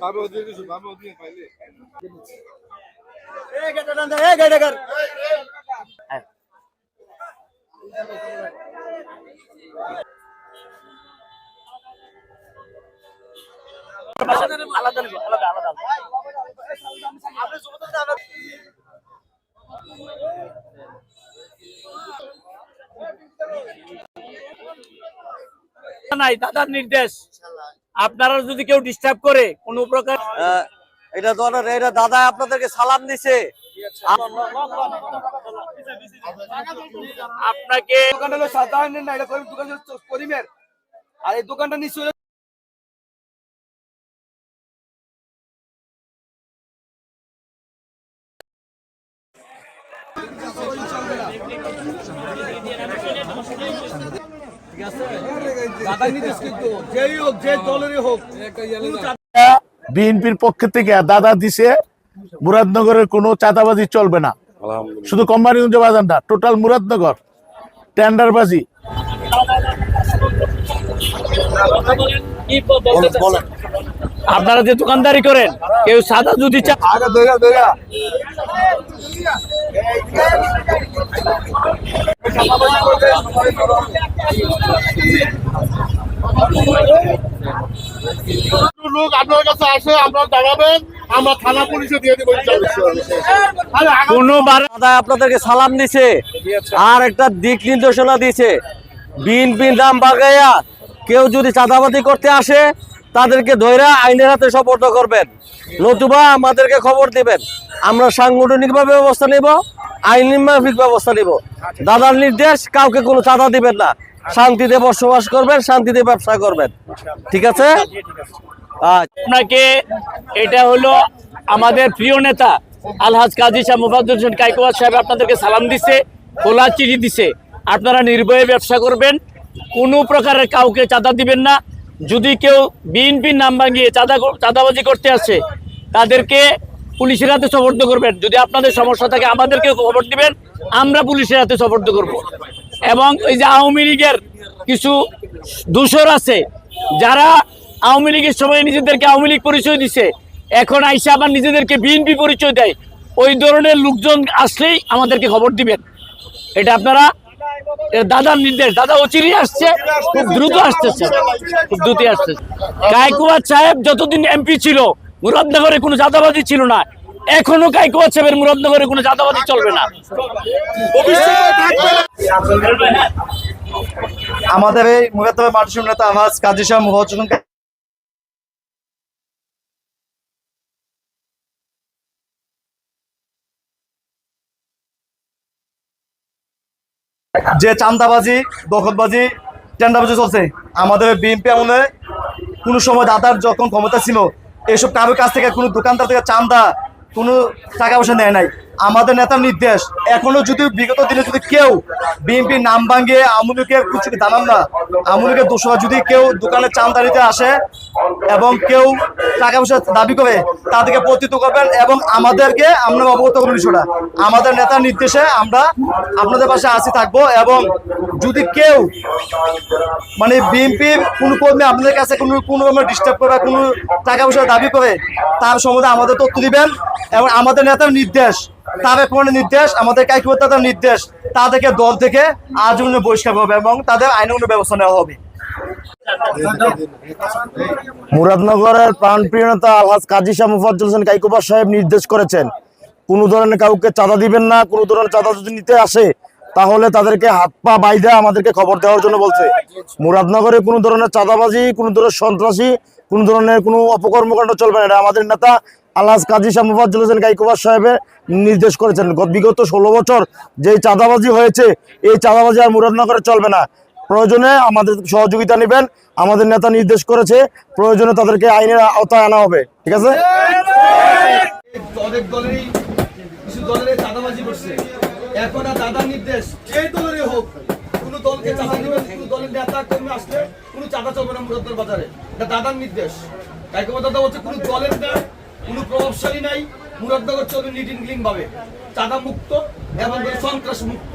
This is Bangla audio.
বামে ওদিকে কিছু বামে ওদিকে পাইলে। আলাদা নিবো, আলাদা আলাদা নাই দাদার নির্দেশ। আপনারা যদি কেউ ডিস্টার্ব করে কোনো প্রকার আহ, এটা ধরেন এটা দাদা আপনাদেরকে সালাম দিছে। আপনাকে দোকানটা হলো সাধারণ না এটা দোকান করিমের। আর এই দোকানটা নিশ্চয় হলো দাদা বিএনপির পক্ষ থেকে দাদা দিছে মুরাদনগরের কোনো চাঁদাবাজি চলবে না শুধু কোম্পানিগঞ্জ বাজার না টোটাল মুরাদনগর টেন্ডারবাজি আপনারা যে দোকানদারি করেন কেউ সাদা যদি চা আগে দইরা দইরা লোক আপনার কাছে আসে, আপনারা জানাবেন আমরা থানা পুলিশে দিয়ে দেবো কোনোবার আপনাদেরকে সালাম দিছে, আর একটা দিক নির্দেশনা দিছে। বিএনপি নাম বাগাইয়া কেউ যদি চাঁদাবাদি করতে আসে, তাদেরকে ধৈরা আইনের হাতে সপর্দ করবেন। নতুবা আমাদেরকে খবর দিবেন। আমরা সাংগঠনিকভাবে ব্যবস্থা নিব, আইনি মাফিক ব্যবস্থা নিব। দাদার নির্দেশ, কাউকে কোনো চাঁদা দিবেন না। শান্তিতে বসবাস করবেন, শান্তিতে ব্যবসা করবেন। ঠিক আছে? আপনাকে এটা হলো আমাদের প্রিয় নেতা আলহাজ কাজী শাহ মুফাদ্দুল হোসেন কাইকুয়াদ সাহেব আপনাদেরকে সালাম দিছে খোলা চিঠি দিছে। আপনারা নির্ভয়ে ব্যবসা করবেন, কোনো প্রকারের কাউকে চাঁদা দিবেন না। যদি কেউ বিএনপির নাম ভাঙিয়ে চাঁদা চাঁদাবাজি করতে আসে, তাদেরকে পুলিশের হাতে সফর্দ করবেন। যদি আপনাদের সমস্যা থাকে আমাদেরকে খবর দিবেন, আমরা পুলিশের হাতে সফর্দ করব। এবং ওই যে আওয়ামী লীগের কিছু দূষর আছে, যারা আওয়ামী লীগের সময় নিজেদেরকে আওয়ামী লীগ পরিচয় দিছে, এখন আইসা আবার নিজেদেরকে বিএনপি পরিচয় দেয়। ওই ধরনের লোকজন আসলেই আমাদেরকে খবর দিবেন। এটা আপনারা দাদার নির্দেশ। দাদা অচিরই আসছে, খুব দ্রুত আসতেছে, খুব দ্রুত আসতেছে। কায়কুয়াদ সাহেব যতদিন এমপি ছিল, মুরাদনগরে কোনো চাঁদাবাজি ছিল না। এখনও কায়কুয়াদ সাহেবের মুরাদনগরে, কোনো চাঁদাবাজি চলবে না। আমাদের এই মুরাদনগর মাটিসুম নেতা আহাজ কাজী শাহ মুহজ্জুন যে চান্দাবাজি, দখলবাজি টেন্ডাবাজি চলছে, আমাদের বিএনপি আমলে কোনো সময় দাদার যখন ক্ষমতা ছিল, এসব কারোর কাছ থেকে কোনো দোকানদার থেকে চান্দা কোনো টাকা পয়সা নেয় নাই। আমাদের নেতার নির্দেশ। এখনও যদি বিগত দিনে যদি কেউ বিএনপি নাম ভাঙিয়ে আমুলকে কিছু জানান না আমুলকে দোষরা যদি কেউ দোকানে চান্দা আসে এবং কেউ টাকা পয়সা দাবি করে, তাদেরকে প্রতিত করবেন এবং আমাদেরকে আমরা অবগত করবেন বিষয়টা। আমাদের নেতার নির্দেশে আমরা আপনাদের পাশে আসি থাকব এবং যদি কেউ মানে বিএনপির কোনো কর্মী আপনাদের কাছে কোনো কোনো রকমের ডিস্টার্ব করে কোনো টাকা পয়সা দাবি করে, তার সম্বন্ধে আমাদের তথ্য দিবেন এবং আমাদের নেতার নির্দেশ তাদের কোনো নির্দেশ, আমাদের কাইকুয়ার নির্দেশ। তাদেরকে দল থেকে আজীবন বহিষ্কার হবে এবং তাদের আইনগত ব্যবস্থা নেওয়া হবে। মুরাদনগরের প্রাণপ্রিয় নেতা আলহাজ কাজী শাহ মুফাজ্জল হোসেন কাইকুবা সাহেব নির্দেশ করেছেন, কোনো ধরনের কাউকে চাঁদা দিবেন না, কোনো ধরনের চাঁদা যদি নিতে আসে, তাহলে তাদেরকে হাত পা বাইদা আমাদেরকে খবর দেওয়ার জন্য বলছে। মুরাদনগরে কোনো ধরনের চাঁদাবাজি, কোনো ধরনের সন্ত্রাসী, কোনো ধরনের কোনো অপকর্মকাণ্ড চলবে না, এটা আমাদের নেতা আলহাজ কাজী শাহ মুফাজ্জল হোসেন কাইকুবা সাহেবের নির্দেশ করেছেন। গত- বিগত ষোলো বছর যেই চাঁদাবাজি হয়েছে, এই চাঁদাবাজি আর মুরাদনগরে চলবে না। প্রয়োজনে আমাদের সহযোগিতা নেবেন, আমাদের নেতা নির্দেশ করেছে, প্রয়োজনে তাদেরকে আইনের আওতায় আনা হবে। ঠিক আছে? দাদার নির্দেশ, যে দলেরই কোন দলের নেতা, কর্মী আসলে কোনো চাঁদা চলবে না মুরাদনগর বাজারে। দাদার নির্দেশ। কাইকো দাদা হচ্ছে কোনো প্রভাবশালী নাই মুরাদনগর চলবে নিট ইন ক্লিন ভাবে। চাঁদা মুক্ত এবং সন্ত্রাস মুক্ত।